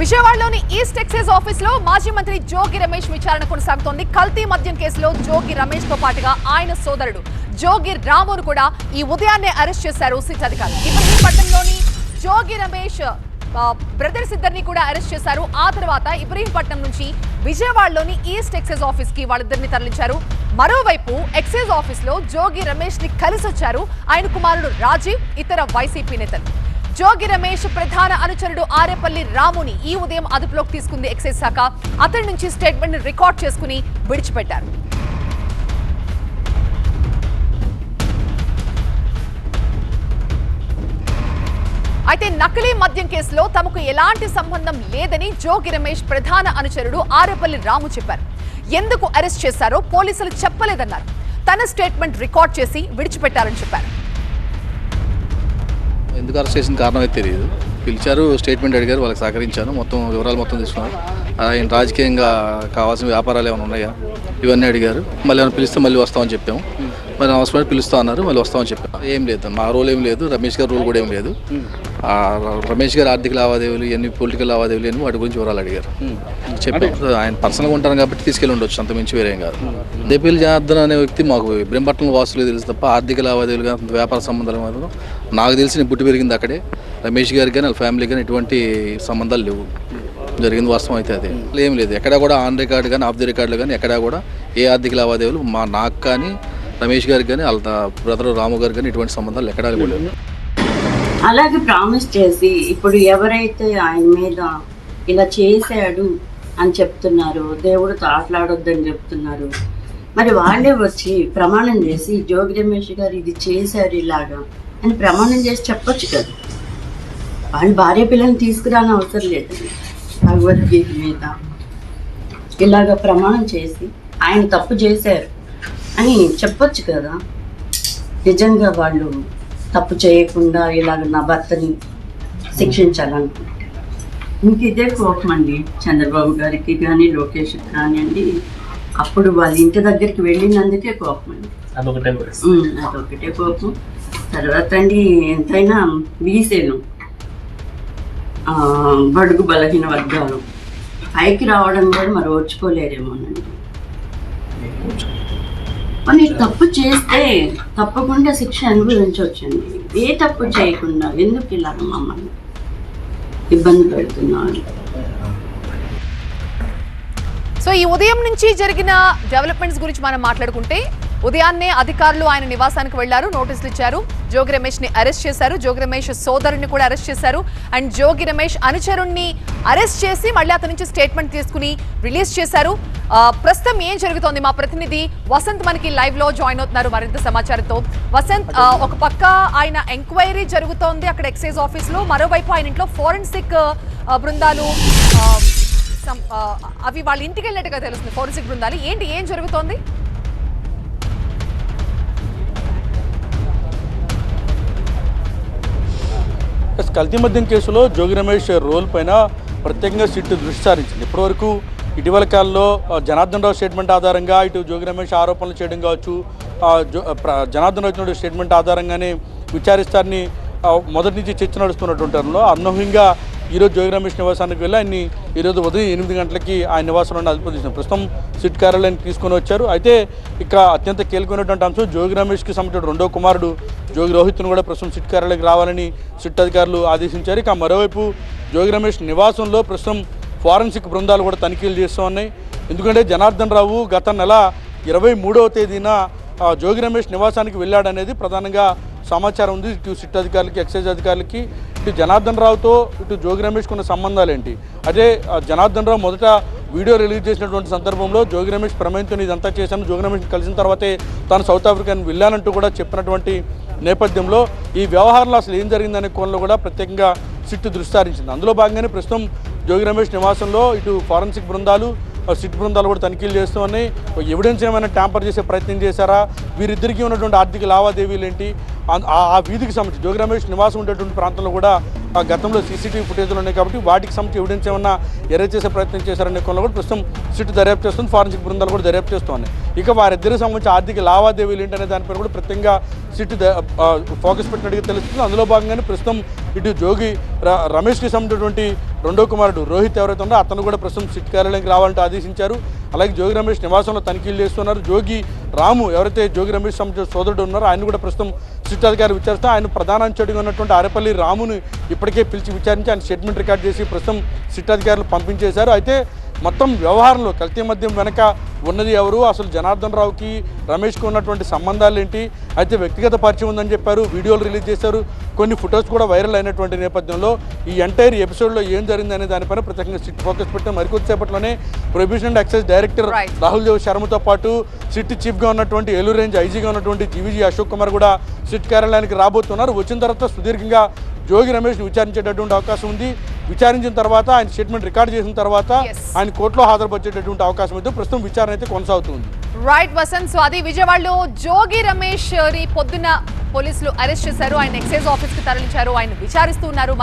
విజయవాడలోని east excise ఆఫీస్లో మాజీ మంత్రి జోగి రమేష్ విచారణ కొనసాగుతోంది. కల్తీ మద్యం కేసులో జోగి రమేష్తో పాటుగా ఆయన సోదరుడు జోగి రామును కూడా ఈ ఉదయాన్నే అరెస్ట్ చేశారు సిట్ అధికారులు. ఇబ్రహీంపట్నంలోని జోగి రమేష్ బ్రదర్స్ ఇద్దరిని కూడా అరెస్ట్ చేశారు. ఆ తర్వాత ఇబ్రహీంపట్నం నుంచి విజయవాడలోని ఈస్ట్ ఎక్సైజ్ ఆఫీస్కి వాళ్ళిద్దరిని తరలించారు. మరోవైపు ఎక్సైజ్ ఆఫీస్లో జోగి రమేష్ని కలిసొచ్చారు. ఆయన కుమారుడు రాజీవ్ ఇతర వైసీపీ నేతలు. జోగి రమేష్ ప్రధాన అనుచరుడు ఆరేపల్లి రాముని ఈ ఉదయం అదుపులోకి తీసుకుంది ఎక్సైజ్ శాఖ. అతడి నుంచి స్టేట్మెంట్ రికార్డ్ చేసుకుని విడిచిపెట్టారు. అయితే నకిలీ మద్యం కేసులో తమకు ఎలాంటి సంబంధం లేదని జోగి రమేష్ ప్రధాన అనుచరుడు ఆరేపల్లి రాము చెప్పారు. ఎందుకు అరెస్ట్ చేశారో పోలీసులు చెప్పలేదన్నారు. తన స్టేట్మెంట్ రికార్డ్ చేసి విడిచిపెట్టారని చెప్పారు. ఎందుకు అరెస్ట్ చేసిన కారణం అయితే తెలియదు పిలిచారు స్టేట్మెంట్ అడిగారు వాళ్ళకి సహకరించాను. మొత్తం వివరాలు మొత్తం తీసుకున్నారు ఆయన రాజకీయంగా కావాల్సిన వ్యాపారాలు ఏమైనా ఉన్నాయా? ఇవన్నీ అడిగారు. మళ్ళీ ఏమైనా పిలిస్తే మళ్ళీ వస్తామని చెప్పాము. మరి అవసరమైన పిలుస్తా అన్నారు మళ్ళీ వస్తామని చెప్పాము ఏం లేదు మా రోల్ ఏం లేదు రమేష్ గారి రోల్ కూడా ఏం లేదు. రమేష్ గారి ఆర్థిక లావాదేవీలు ఇవన్నీ పొలిటికల్ లావాదేవీలు ఇవన్నీ వాటి గురించి వివరాలు అడిగారు. చెప్పాము ఆయన పర్సనల్గా ఉంటారు కాబట్టి తీసుకెళ్ళి ఉండొచ్చు అంత మించి వేరేం కాదు. దేపల్లి జనార్దన్ అనే వ్యక్తి మాకు బ్రహ్మపట్నం వాసులు తెలుసు తప్ప ఆర్థిక లావాదేవీలు కానీ వ్యాపార సంబంధాలు మాత్రం నాకు తెలిసి నేను పుట్టి పెరిగింది అక్కడే. రమేష్ గారికి కానీ వాళ్ళ ఫ్యామిలీ కానీ ఎటువంటి సంబంధాలు లేవు. జరిగింది వాస్తవం అయితే అదే. ఏం లేదు ఎక్కడ కూడా ఆన్ రికార్డు కానీ ఆఫ్ ది రికార్డులు కానీ ఎక్కడా కూడా ఏ ఆర్థిక లావాదేవీలు మా నాకు కానీ రమేష్ గారికి కానీ వాళ్ళ బ్రదర్ రాము గారు కానీ ఎటువంటి సంబంధాలు ఎక్కడా కూడా అలాగే ప్రామిస్ చేసి ఇప్పుడు ఎవరైతే ఆయన మీద ఇలా చేశాడు అని చెప్తున్నారు దేవుడితో ఆటలాడొద్దని చెప్తున్నారు మరి వాళ్ళే వచ్చి ప్రమాణం చేసి జోగి రమేష్ గారు ఇది చేశారు ఇలాగా అని ప్రమాణం చేసి చెప్పొచ్చు కదా. వాళ్ళు భార్య పిల్లల్ని తీసుకురాని అవసరం లేదు. భగవద్గీత మీద ఇలాగ ప్రమాణం చేసి ఆయన తప్పు చేశారు. అని చెప్పొచ్చు కదా. నిజంగా వాళ్ళు తప్పు చేయకుండా ఇలాగ నా భర్తని శిక్షించాలనుకుంటే ఇంక ఇదే కోపం అండి చంద్రబాబు గారికి కానీ లోకేష్కి కానివ్వండి అప్పుడు వాళ్ళ ఇంటి దగ్గరికి వెళ్ళినందుకే కోపం అండి. అదొకటే అదొకటే కోపం. తర్వాత అండి ఎంతైనా బీసీలు ఆ, బడుగు బలహీన వర్గాలు. పైకి రావడం కూడా మరి ఓర్చుకోలేరేమోనండి. మరి తప్పు చేస్తే తప్పకుండా శిక్ష అనుభవించవచ్చండి. ఏ తప్పు చేయకుండా ఎందుకు ఇలాగ మమ్మల్ని ఇబ్బంది పెడుతున్నాను సో ఈ ఉదయం నుంచి జరిగిన డెవలప్మెంట్స్ గురించి మనం మాట్లాడుకుంటే ఉదయాన్నే అధికారులు ఆయన నివాసానికి వెళ్ళారు నోటీసులు ఇచ్చారు. జోగి రమేష్ని అరెస్ట్ చేశారు. జోగి రమేష్ సోదరుని కూడా అరెస్ట్ చేశారు. అండ్ జోగి రమేష్ అనుచరుణ్ణి అరెస్ట్ చేసి మళ్ళీ అతని నుంచి స్టేట్మెంట్ తీసుకుని రిలీజ్ చేశారు. ప్రస్తుతం ఏం జరుగుతోంది మా ప్రతినిధి? వసంత్ మనకి లైవ్లో జాయిన్ అవుతున్నారు. మరింత సమాచారంతో వసంత్ ఒక పక్క ఆయన ఎంక్వైరీ జరుగుతోంది అక్కడ ఎక్సైజ్ ఆఫీస్లో. మరోవైపు ఆయన ఇంట్లో ఫోరెన్సిక్ బృందాలు అవి వాళ్ళ ఇంటికి వెళ్ళినట్టుగా తెలుస్తుంది. ఫోరెన్సిక్ బృందాలు. ఏంటి? ఏం జరుగుతోంది? కల్తీ మద్యం కేసులో జోగి రమేష్ రోల్ పైన ప్రత్యేకంగా సిట్ దృష్టి సారించింది ఇప్పటివరకు ఇటీవల కాలంలో జనార్దన్ రావు స్టేట్మెంట్ ఆధారంగా ఇటు జోగి రమేష్ ఆరోపణలు చేయడం కావచ్చు జనార్దన్ రావు స్టేట్మెంట్ ఆధారంగానే విచారిస్తారని మొదటి నుంచి చర్చ నడుస్తున్నటువంటి తరుణంలో అనూహ్యంగా ఈరోజు జోగి రమేష్ నివాసానికి వెళ్ళి ఆయన్ని ఈరోజు ఉదయం ఎనిమిది గంటలకి ఆయన నివాసంలో అదుపు ప్రస్తుతం సిట్ కార్యాలయానికి తీసుకొని వచ్చారు. అయితే ఇక అత్యంత కీలకమైనటువంటి అంశం జోగి రమేష్కి సంబంధించిన రెండో కుమారుడు జోగి రోహిత్ను కూడా ప్రస్తుతం సిట్ కార్యాలయానికి రావాలని సిట్ అధికారులు ఆదేశించారు. ఇక మరోవైపు జోగి రమేష్ నివాసంలో ప్రస్తుతం ఫారెన్సిక్ బృందాలు కూడా తనిఖీలు చేస్తూ ఉన్నాయి. ఎందుకంటే జనార్దన్ రావు గత నెల ఇరవై మూడవ తేదీన జోగి రమేష్ నివాసానికి వెళ్ళాడనేది ప్రధానంగా సమాచారం ఉంది. ఇటు సిట్ అధికారులకి ఎక్సైజ్ అధికారులకి ఇటు జనార్దన్ రావుతో ఇటు జోగి రమేష్ ఉన్న సంబంధాలు ఏంటి అదే జనార్దన్ రావు మొదట వీడియో రిలీజ్ చేసినటువంటి సందర్భంలో జోగి రమేష్ ప్రమేయంతో ఇదంతా చేశాను. జోగి రమేష్ కలిసిన తర్వాతే తాను సౌత్ ఆఫ్రికాని వెళ్ళానంటూ కూడా చెప్పినటువంటి నేపథ్యంలో ఈ వ్యవహారంలో అసలు ఏం జరిగిందనే కోణంలో కూడా ప్రత్యేకంగా సిట్ దృష్టి సారించింది అందులో భాగంగానే ప్రస్తుతం జోగి రమేష్ నివాసంలో ఇటు ఫారెన్సిక్ బృందాలు సిట్ బృందాలు కూడా తనిఖీలు చేస్తూ ఎవిడెన్స్ ఏమైనా ట్యాంపర్ చేసే ప్రయత్నం చేశారా? వీరిద్దరికీ ఉన్నటువంటి ఆర్థిక లావాదేవీలు ఏంటి ఆ- ఆ- వీధికి సంబంధించి జోగి రమేష్ నివాసం ఉండేటువంటి ప్రాంతంలో కూడా ఆ గతంలో సీసీటీవీ ఫుటేజ్లు ఉన్నాయి కాబట్టి వాటికి సంబంధించి ఎవిడెన్స్ ఏమన్నా ఎరేజ్ చేసే ప్రయత్నం చేశారనే కోణంలో కూడా ప్రస్తుతం సిట్ దర్యాప్తు చేస్తుంది ఫారెన్సిక్ బృందాలు కూడా దర్యాప్తు చేస్తున్నాయి. ఇక వారిద్దరికి సంబంధించి ఆర్థిక లావాదేవీలు ఏంటనే దానిపై కూడా ప్రత్యేకంగా సిట్ ద- ఫోకస్ పెట్టినట్టుగా తెలుస్తుంది. అందులో భాగంగానే ప్రస్తుతం ఇటు జోగి ర- రమేష్కి సంబంధించినటువంటి రెండో కుమారుడు రోహిత్ ఎవరైతే ఉన్నారో అతను కూడా ప్రస్తుతం సిట్ కార్యాలయానికి రావాలంటే ఆదేశించారు. అలాగే జోగి రమేష్ నివాసంలో తనిఖీలు చేస్తున్నారు. జోగి రాము ఎవరైతే జోగి రమేష్ సంబంధించిన సోదరుడు ఉన్నారో ఆయన కూడా ప్రస్తుతం సిట్ విచారిస్తే ఆయన ప్రధాన చెడుగా ఉన్నటువంటి ఆరేపల్లి రామును ఇప్పటికే పిలిచి విచారించి ఆయన స్టేట్మెంట్ రికార్డ్ చేసి ప్రస్తుతం సిట్ పంపించేశారు. అయితే మొత్తం వ్యవహారంలో కల్తీ మద్యం వెనక ఉన్నది ఎవరు? అసలు జనార్దన్ రావుకి రమేష్కి ఉన్నటువంటి సంబంధాలు ఏంటి? అయితే వ్యక్తిగత పరిచయం ఉందని చెప్పారు వీడియోలు రిలీజ్ చేశారు కొన్ని ఫొటోస్ కూడా వైరల్ అయినటువంటి నేపథ్యంలో ఈ ఎంటైర్ ఎపిసోడ్లో ఏం జరిగింది అనే దానిపైన ప్రత్యేకంగా సిట్ ఫోకస్ పెట్టిన మరికొద్దిసేపట్లోనే prohibition and excise director. Rahul Dev శర్మతో పాటు సిట్ చీఫ్గా ఉన్నటువంటి ఏలూరు రేంజ్ ఐజీగా ఉన్నటువంటి జీవీజీ అశోక్ కుమార్ కూడా సిట్ కార్యాలయానికి రాబోతున్నారు. వచ్చిన తర్వాత సుదీర్ఘంగా జోగి రమేష్ని విచారించేటటువంటి అవకాశం ఉంది. విచారించిన తర్వాత ఆయన స్టేట్మెంట్ రికార్డ్ చేసిన తర్వాత. ఆయన కోర్టులో హాజరుపరిచేటటువంటి అవకాశం అయితే ప్రస్తుతం విచారణ అయితే కొనసాగుతుంది. రైట్ వసంత్ సో అది విజయవాడలో జోగి రమేష్ని పొద్దున్న పోలీసులు అరెస్ట్ చేశారు. ఆయన ఎక్సైజ్ ఆఫీస్కి తరలించారు. ఆయన విచారిస్తూ ఉన్నారు.